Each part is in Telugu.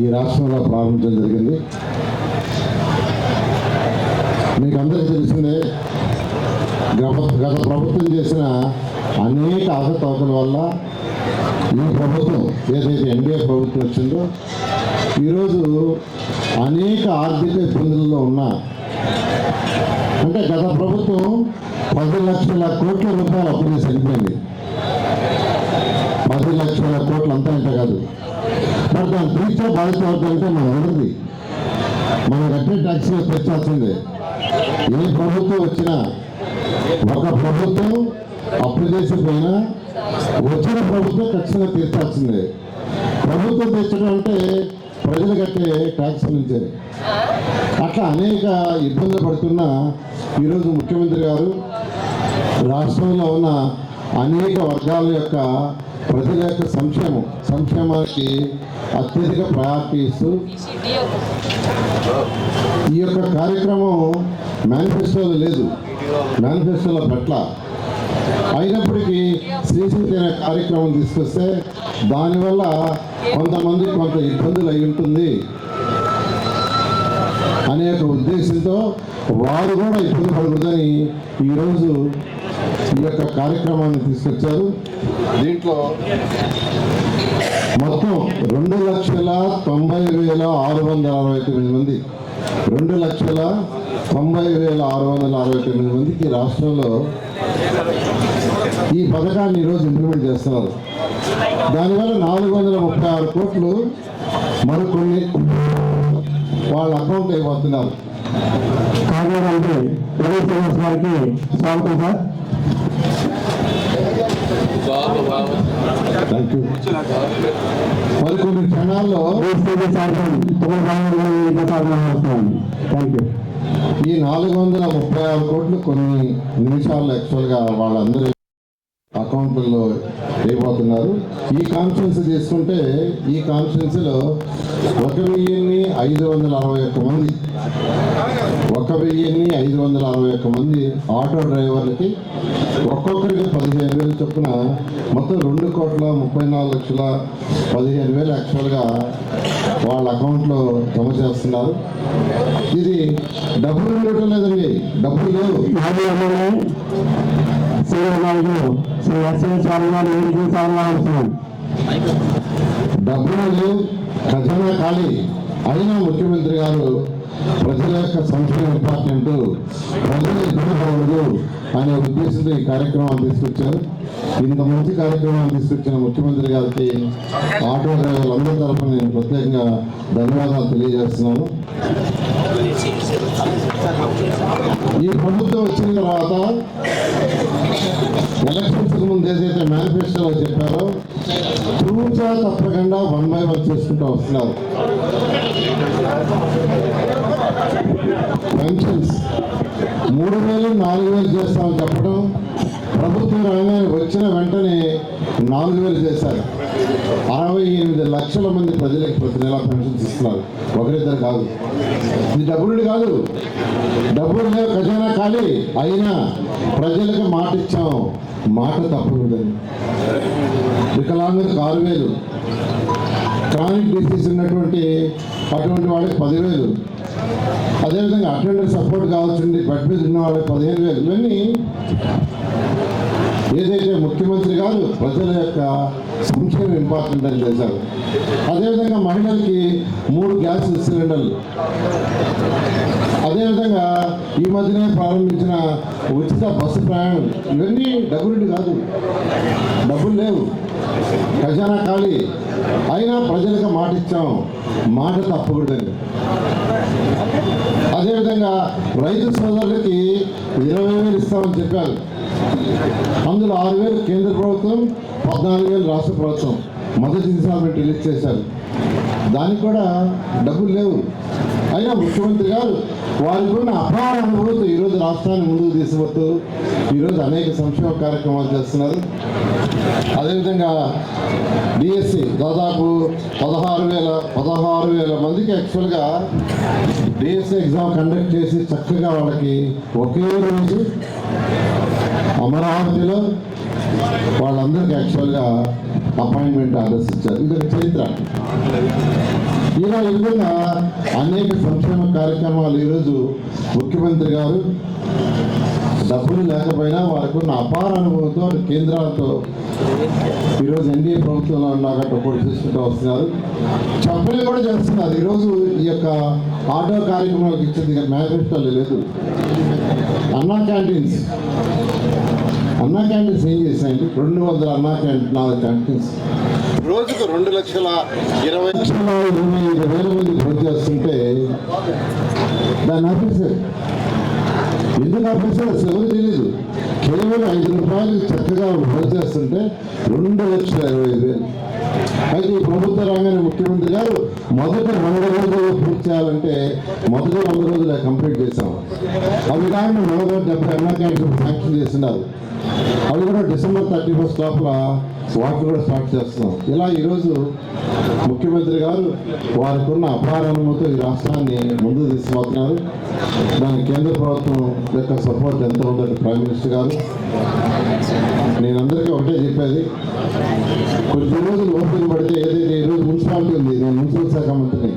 ఈ రాష్ట్రంలో ప్రారంభించడం జరిగింది. మీకు అందరికీ తెలిసిందే గత గత ప్రభుత్వం చేసిన అనేక అవకతవకల వల్ల ఈ ప్రభుత్వం ఏదైతే ఎన్డీఏ ప్రభుత్వం వచ్చిందో ఈరోజు అనేక ఆర్థిక ఇబ్బందుల్లో ఉన్న అంటే గత ప్రభుత్వం పది లక్షల కోట్ల రూపాయలు అప్పు చేసి వెళ్ళిపోయింది పది లక్షల కోట్లు అంతా ఇంత కాదు. మరి దాని తీర్చే బాధ్యత మన ఎవరిది? మనం కట్టే ట్యాక్సీలో తెచ్చాల్సిందే ఏ ప్రభుత్వం వచ్చినా ఒక ప్రభుత్వం అప్పు చేసిపోయినా వచ్చిన ప్రభుత్వం ఖచ్చితంగా తీర్చాల్సిందే. ప్రభుత్వం తీర్చడం అంటే ప్రజలు కట్టే ట్యాక్స్ నుంచే. అట్లా అనేక ఇబ్బందులు పడుతున్న ఈరోజు ముఖ్యమంత్రి గారు రాష్ట్రంలో ఉన్న అనేక వర్గాల యొక్క ప్రజల యొక్క సంక్షేమం సంక్షేమానికి అత్యధిక ప్రయారిటీ ఇస్తూ ఈ యొక్క కార్యక్రమం మేనిఫెస్టోలో లేదు. మేనిఫెస్టోలో పట్ల అయినప్పటికీ శ్రీశక్తి అనే కార్యక్రమం తీసుకొస్తే దానివల్ల కొంతమంది కొంత ఇబ్బందులు అయి ఉంటుంది అనే ఒక ఉద్దేశంతో వారు కూడా ఇబ్బంది పడకూడదని ఈరోజు ఈ యొక్క కార్యక్రమాన్ని తీసుకొచ్చారు. దీంట్లో మొత్తం రెండు లక్షల తొంభై వేల ఆరు వందల అరవై తొమ్మిది మంది రెండు లక్షల తొంభై వేల ఆరు వందల అరవై తొమ్మిది మందికి రాష్ట్రంలో ఈ పథకాన్ని ఈరోజు ఇంప్లిమెంట్ చేస్తున్నారు. దానివల్ల నాలుగు వందల ముప్పై ఆరు కోట్లు మరికొన్ని వాళ్ళ అకౌంట్ అయిపోతున్నారు. కాకినాడ రవి శ్రీనివాస్ స్వాగతం సార్. మరికొన్ని క్షణాల్లో ఈ నాలుగు వందల ముప్పై ఆరు కోట్లు కొన్ని నిమిషాల్లో యాక్చువల్గా వాళ్ళందరూ అకౌంట్లలో వేయబోతున్నారు ఈ కాన్ఫరెన్స్ తీసుకుంటే ఈ కాన్ఫరెన్స్లో ఒక వెయ్యిన్ని ఐదు వందల అరవై ఒక్క మంది ఒక వెయ్యిన్ని ఐదు వందల అరవై ఒక్క మంది ఆటో డ్రైవర్లకి ఒక్కొక్కరికి పదిహేను వేలు చొప్పున మొత్తం రెండు కోట్ల ముప్పై నాలుగు లక్షల పదిహేను వేలు యాక్చువల్గా వాళ్ళ అకౌంట్లో జమ చేస్తున్నారు. ఇది డబ్బులు ఉండటం లేదండి. డబ్బులు లేవు. డబ్బులు లేవు. ఖజానా ఖాళీ. అయినా ముఖ్యమంత్రి గారు ప్రజల యొక్క సంక్షేమ ఇంపార్టెంట్ ప్రజలు ఇబ్బంది అనే ఉద్దేశంతో ఈ కార్యక్రమాన్ని తీసుకొచ్చారు. ఇంత మంచి కార్యక్రమాన్ని తీసుకొచ్చిన ముఖ్యమంత్రి గారికి ఆటో డ్రైవర్లందరి తరఫున నేను ప్రత్యేకంగా ధన్యవాదాలు తెలియజేస్తున్నాను. ఈ ప్రభుత్వం వచ్చిన తర్వాత ఎలక్షన్స్ ముందు ఏదైతే మేనిఫెస్టోలో చెప్పారో తూచా తప్పకుండా వన్ బై వన్ చేసుకుంటూ వస్తున్నారు. పెన్షన్స్ మూడు వేలు నాలుగు వేలు చేస్తామని చెప్పడం ప్రభుత్వం రాగానే వచ్చిన వెంటనే నాలుగు వేలు చేశారు. అరవై ఎనిమిది లక్షల మంది ప్రజలకు ప్రతి నెల పెన్షన్స్ ఇస్తున్నారు. ఒకరిద్దరు కాదు. ఇది డబ్బులు కాదు. డబ్బులు లేవు ఖజానా ఖాళీ. అయినా ప్రజలకు మాట ఇచ్చాం. మాట తప్పకూడదని వికలాంగులకు ఆరు వేలు. క్రానిక్ డిసీజ్ ఉన్నటువంటి అటువంటి వాళ్ళకి పదివేలు. అదేవిధంగా అటెండర్ సపోర్ట్ కావాల్సింది బెడ్ మీద ఉన్న వాళ్ళకి పదిహేను వేలు. ఇవన్నీ ఏదైతే ముఖ్యమంత్రి గారు ప్రజల యొక్క సంక్షేమ ఇంపార్టెంట్ అని చేశారు అదేవిధంగా మహిళలకి మూడు గ్యాస్ సిలిండర్లు. అదేవిధంగా ఈ మధ్యనే ప్రారంభించిన ఉచిత బస్సు ప్రయాణం. ఇవన్నీ డబ్బులు కాదు. డబ్బులు లేవు. ఖజానా ఖాళీ. అయినా ప్రజలకు మాట ఇచ్చాం. మాట తప్పకూడదని. అదేవిధంగా రైతు సోదరులకి ఇరవై వేలు ఇస్తామని చెప్పారు. అందులో ఆరు వేలు కేంద్ర ప్రభుత్వం పద్నాలుగు వేలు రాష్ట్ర ప్రభుత్వం మొదటి ఇన్స్టాల్మెంట్ రిలీజ్ చేశారు. దానికి కూడా డబ్బులు లేవు. అయినా ముఖ్యమంత్రి గారు వారికి ఉన్న అపార అనుభూతి ఈరోజు రాష్ట్రాన్ని ముందుకు తీసుకుపోతూ ఈరోజు అనేక సంక్షేమ కార్యక్రమాలు చేస్తున్నారు. అదేవిధంగా డిఎస్సి దాదాపు పదహారు వేల పదహారు వేల మందికి యాక్చువల్గా డిఎస్సి ఎగ్జామ్ కండక్ట్ చేసి చక్కగా వాళ్ళకి ఒకే రోజు అమరావతిలో వాళ్ళందరికీ యాక్చువల్గా అపాయింట్మెంట్ ఆర్డర్స్ ఇచ్చారు. ఇది ఒక చరిత్ర. ఇలా ఈ విధంగా అనేక సంక్షేమ కార్యక్రమాలు ఈరోజు ముఖ్యమంత్రి గారు డబ్బులు లేకపోయినా వారికి ఉన్న అపార అనుభవంతో కేంద్రాలతో ఈరోజు ఎన్డీఏ ప్రభుత్వంలో ఉన్నాక కూడా తీసుకుంటూ వస్తున్నారు. చెప్పలు కూడా చేస్తున్నారు. ఈరోజు ఈ యొక్క ఆటో కార్యక్రమాలకు ఇచ్చింది మేనిఫెస్టోలో లేదు. అన్నా క్యాంటీన్స్. అన్నా క్యాంటీన్స్ ఏం చేశాయండి? రెండు వందల అన్నా క్యాంటీన్ నాలుగు క్యాంటీన్స్. రోజుకు రెండు లక్షల ఇరవై లక్షల ఇరవై ఐదు వేల మంది భోజనం చేస్తుంటే దాన్ని ఆపేశారు. ఎందుకు ఆ అసలు ఎవరు తెలియదు కేవలం ఐదు రూపాయలు చక్కగా భోజనం చేస్తుంటే రెండు లక్షల ఇరవై వేలు. అయితే ఈ ప్రభుత్వ రంగాన్ని ముఖ్యమంత్రి గారు మొదటి వంద రోజులు పూర్తి చేయాలంటే మొదటి వంద రోజులు కంప్లీట్ చేశాం. అవి కాకుండా నలభై డెబ్బై అన్నా శాంక్షన్ చేస్తున్నారు. అవి కూడా డిసెంబర్ థర్టీ ఫస్ట్ లోపల వాటిని కూడా స్టార్ట్ చేస్తున్నాం. ఇలా ఈరోజు ముఖ్యమంత్రి గారు వారికి ఉన్న అపార ఈ రాష్ట్రాన్ని ముందుకు తీసుకుపోతున్నారు దాని కేంద్ర ప్రభుత్వం యొక్క సపోర్ట్ ఎంత ఉందంటే ప్రైమ్ మినిస్టర్ గారు నేను అందరికీ ఒకటే చెప్పేది. కొద్ది రోజులు ఓపిక పడితే ఏదైతే ఈరోజు మున్సిపాలిటీ ఉంది నేను మున్సిపల్ శాఖ మంత్రిని.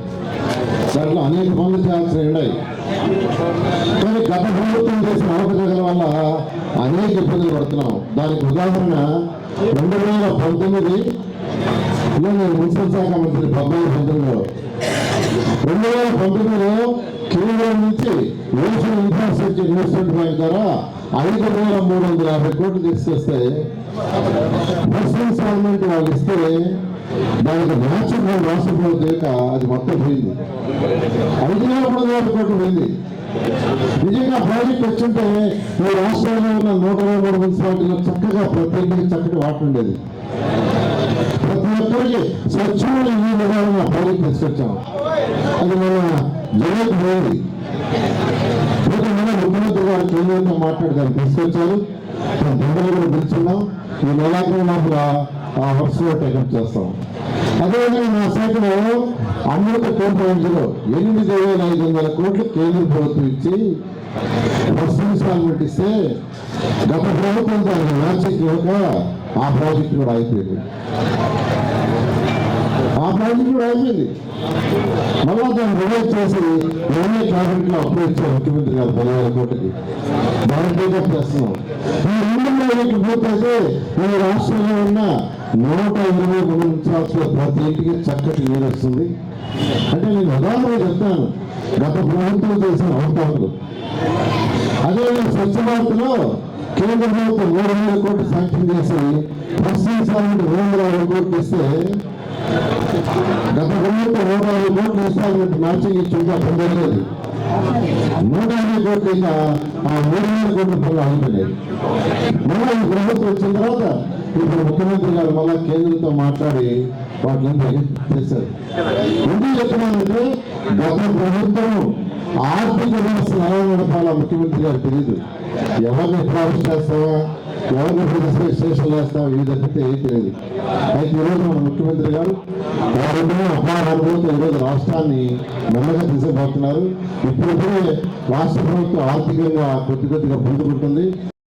దాంట్లో అనేక పనులు చేయాల్సినవి ఉన్నాయి. కానీ గత ప్రభుత్వం చేసిన అవకతవకల వల్ల అనేక ఇబ్బందులు పడుతున్నాం. దానికి ఉదాహరణ రెండు వేల పంతొమ్మిది నేను మున్సిపల్ శాఖ మంత్రి పద్నాలుగు పంతొమ్మిదిలో. రెండు వేల పంతొమ్మిదిలో కేంద్రం నుంచి నేషనల్ ఇన్ఫ్రాస్ట్రక్చర్ ఇన్వెస్ట్మెంట్ బ్యాంక్ ద్వారా ఐదు వేల మూడు వందల యాభై కోట్లు తీసుకొస్తే ఫస్ట్ ఇన్స్టాల్మెంట్ వాళ్ళు ఇస్తే దానికి న్యాచురల్ రాష్ట్ర ప్రభుత్వం అది మొత్తం పోయింది. ఐదు వేల మూడు వందల కోట్లు పోయింది. నిజంగా ప్రాజెక్ట్ వచ్చింటే ఈ రాష్ట్రంలో ఉన్న నూట ఇరవై మూడు మున్సిపాలిటీలో చక్కగా ప్రత్యేకంగా చక్కటి వాటర్ ఉండేది. ప్రతి ఒక్కరికి స్వచ్ఛమైన ఈ విధానం ప్రాజెక్ట్ తీసుకొచ్చాం. అది మన జగన్ పోయింది. గారు కేంద్రంతో మాట్లాడదాన్ని తీసుకొచ్చారు. మన కూడా పిలుచున్నాం ఈ నెలాఖరు మాకు ఆ వర్క్స్లో టేకప్ చేస్తాం. అదేవిధంగా మా శాఖలో అమృత టూ పాయింట్ జీరో ఎనిమిది వేల ఐదు వందల కోట్లు కేంద్ర ప్రభుత్వం ఇచ్చి ఫస్ట్ ఇన్స్టాల్మెంట్ ఇస్తే గత ప్రభుత్వం దానికి మ్యాచింగ్ ఇవ్వక ఆ ప్రాజెక్ట్ కూడా అయిపోయింది. ఆ ప్రాజెక్ట్ కూడా అయిపోయింది మళ్ళా దాన్ని రివైజ్ చేసి ఎన్ఏ క్యాబినెట్లో అప్రూవ్ ఇచ్చారు ముఖ్యమంత్రి గారు పదివేల కోట్లకి దాన్ని టేకప్ చేస్తున్నాం ఈ రెండు ప్రాజెక్టు పూర్తయితే ఈ రాష్ట్రంలో ఉన్న నూట ఇరవై మూడు మున్సిపాలిటీలో ప్రతి ఇంటికి చక్కటి నీరు వస్తుంది. అంటే నేను ఉదాహరణ చెప్తాను. గత ప్రభుత్వం చేసిన అవకాశాలు అదే స్వచ్ఛ భారత్లో కేంద్ర ప్రభుత్వం మూడు వందల కోట్లు శాంక్షన్ చేసి ఫస్ట్ రెండు వందల యాభై కోట్లు ఇస్తే గత ప్రభుత్వం నూట యాభై కోట్లు ఇన్స్టాల్మెంట్ మార్చి ఇచ్చి ఇంకా పొందలేదు నూట యాభై కోట్లు ఇంకా ఆ మూడు వేల కోట్లు పనులు ఆగిపోయాయి మళ్ళీ ఈ ప్రభుత్వం వచ్చిన తర్వాత ఇప్పుడు ముఖ్యమంత్రి గారు మళ్ళా కేంద్రంతో మాట్లాడి వాటిని చేశారు ఎందుకు చెప్తున్నానంటే గత ప్రభుత్వం ఆర్థిక వ్యవస్థను ఎలా నడపాలా ముఖ్యమంత్రి గారు తెలియదు. ఎవరిని ప్రామిస్ చేస్తావా ఎవరిని రిజిస్ట్రేషన్ చేస్తావా? ఈ తప్పితే ఏం తెలియదు. అయితే ఈరోజు మన ముఖ్యమంత్రి గారు వారు అపార ఈరోజు రాష్ట్రాన్ని మెల్లగా తీసుకుపోతున్నారు ఇప్పుడిప్పుడే రాష్ట్ర ప్రభుత్వం ఆర్థికంగా కొద్ది కొద్దిగా ముందుకుంటుంది.